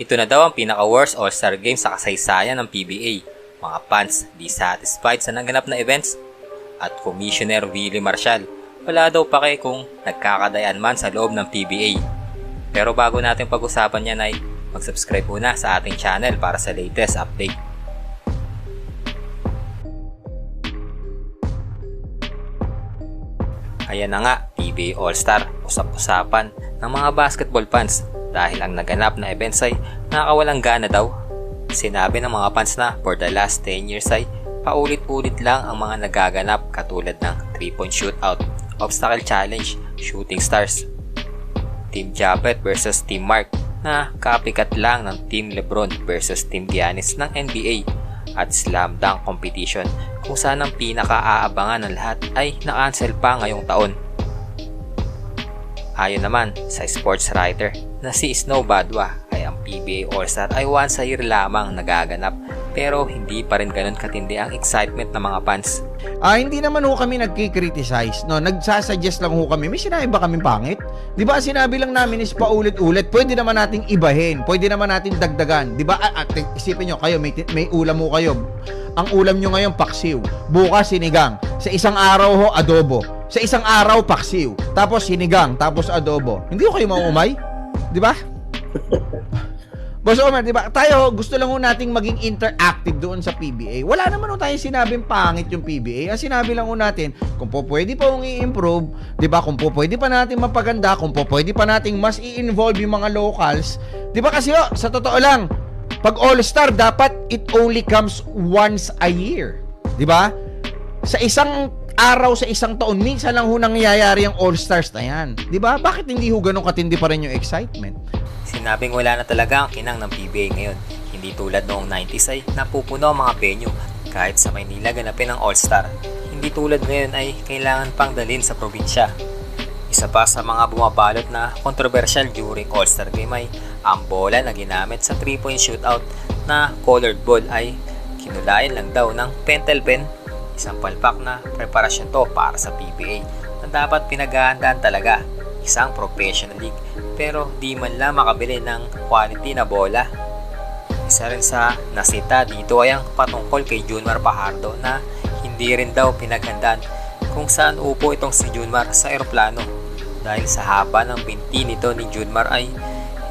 Ito na daw ang pinaka-worst All-Star game sa kasaysayan ng PBA. Mga fans di satisfied sa naganap na events. At Commissioner Willie Marshall, wala daw pa kay kung nagkakadayan man sa loob ng PBA. Pero bago natin pag-usapan yan ay mag-subscribe muna sa ating channel para sa latest update. Ayan na nga, PBA All-Star, usap-usapan ng mga basketball fans dahil ang naganap na events ay nakakawalang gana daw. Sinabi ng mga fans na for the last 10 years ay paulit-ulit lang ang mga nagaganap katulad ng 3-point shootout, obstacle challenge, shooting stars, Team Japet versus Team Mark na copycat lang ng Team Lebron versus Team Giannis ng NBA at slam dunk competition kung saan ang pinaka-aabangan ng lahat ay na-cancel pa ngayong taon. Ayon naman sa sports writer na si Snow Badwa ay ang PBA All-Star ay once a year lamang nagaganap pero hindi pa rin ganun katindi ang excitement ng mga fans. Ah, hindi naman ho kami nagki-criticize, no. Nagsasuggest lang ho kami. May sinabi ba kami pangit? 'Di ba? Sinabi lang namin is paulit-ulit. Pwede naman nating ibahin. Pwede naman nating dagdagan. 'Di ba? Ah, isipin nyo kayo may may ulam mo kayo. Ang ulam nyo ngayon paksiw. Bukas sinigang. Sa isang araw ho adobo. Sa isang araw paksiw. Tapos sinigang, tapos adobo. Hindi ko kayo mauumay? 'Di ba? Boss Omar, di ba? Tayo, gusto lang ho nating maging interactive doon sa PBA. Wala naman ho tayong sinabing pangit yung PBA. Ang sinabi lang ho natin, kung po pwede pa hong i-improve, di ba? Kung po pwede pa natin mapaganda, kung po pwede pa nating mas i-involve yung mga locals. Di ba kasi ho, sa totoo lang, pag All-Star, dapat it only comes once a year. Di ba? Sa isang araw sa isang taon, minsan lang ho nangyayari ang All-Stars na yan. Ba? Bakit hindi ho ganun katindi pa rin yung excitement? Sinabing wala na talaga ang kinang ng PBA ngayon. Hindi tulad noong 90s ay napupuno ang mga venue kahit sa Maynila ganapin ang All-Star. Hindi tulad ngayon ay kailangan pang dalhin sa probinsya. Isa pa sa mga bumabalot na controversial during All-Star game ay ang bola na ginamit sa 3-point shootout na colored ball ay kinulayan lang daw ng pentel pen. Isang palpak na preparasyon to para sa PBA na dapat pinaghahandaan talaga isang professional league pero di man lang makabili ng quality na bola. Isa rin sa nasita dito ay ang patungkol kay Junmar Pajardo na hindi rin daw pinaghandaan kung saan upo itong si Junmar sa eroplano dahil sa haba ng binti nito ni Junmar ay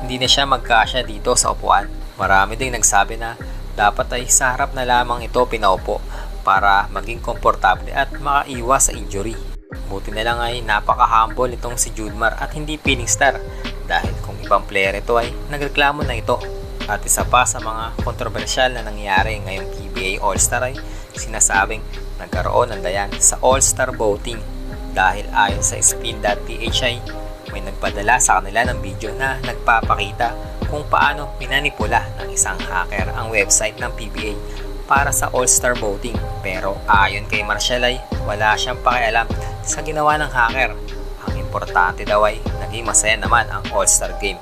hindi na siya magkasya dito sa upuan. Marami ding nagsabi na dapat ay sa harap na lamang ito pinaupo para maging komportable at makaiwas sa injury. Buti na lang ay napaka-humble itong si Judmar at hindi feeling star dahil kung ibang player ito ay nagreklamo na ito. At isa pa sa mga kontrobersyal na nangyari ngayong PBA All-Star ay sinasabing nagkaroon ng dayan sa All-Star voting dahil ayon sa spin.ph ay may nagpadala sa kanila ng video na nagpapakita kung paano pinanipula ng isang hacker ang website ng PBA para sa All-Star voting. Pero ayon kay Marshall wala siyang pakialam sa ginawa ng hacker. Ang importante daw ay naging masaya naman ang All-Star Game.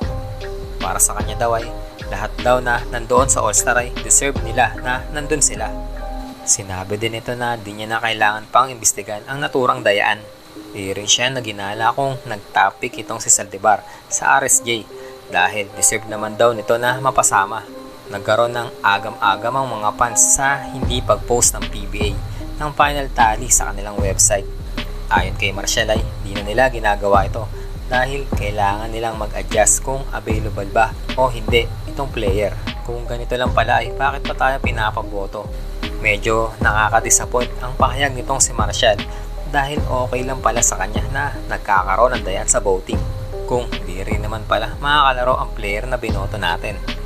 Para sa kanya daw ay lahat daw na nandoon sa All-Star ay deserve nila na nandun sila. Sinabi din ito na di niya na kailangan pang imbestigan ang naturang dayaan. Di rin siya na ginala kung nagtopic itong si Saldivar sa RSJ dahil deserve naman daw nito na mapasama. Nagkaroon ng agam-agam ang mga fans sa hindi pag-post ng PBA ng final tally sa kanilang website. Ayon kay Marshall ay di na nila ginagawa ito dahil kailangan nilang mag-adjust kung available ba o hindi itong player. Kung ganito lang pala ay bakit pa tayo pinapaboto? Medyo nakaka-disappoint ang pahayag nitong si Marshall dahil okay lang pala sa kanya na nagkakaroon ng dayan sa voting kung di rin naman pala makakalaro ang player na binoto natin.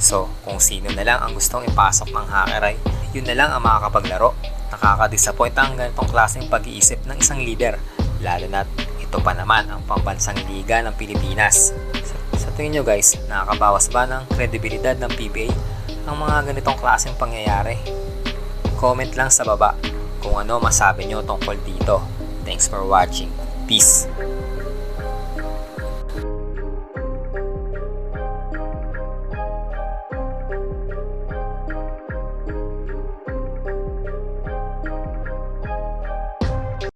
So, kung sino na lang ang gustong ipasok ng hacker ay yun na lang ang makakapaglaro. Nakaka-disappoint ang ganitong klaseng pag-iisip ng isang leader, lalo na ito pa naman ang pambansang liga ng Pilipinas. Sa, tingin nyo guys, nakakabawas ba ng kredibilidad ng PBA ang mga ganitong klaseng pangyayari? Comment lang sa baba kung ano masabi nyo tungkol dito. Thanks for watching. Peace!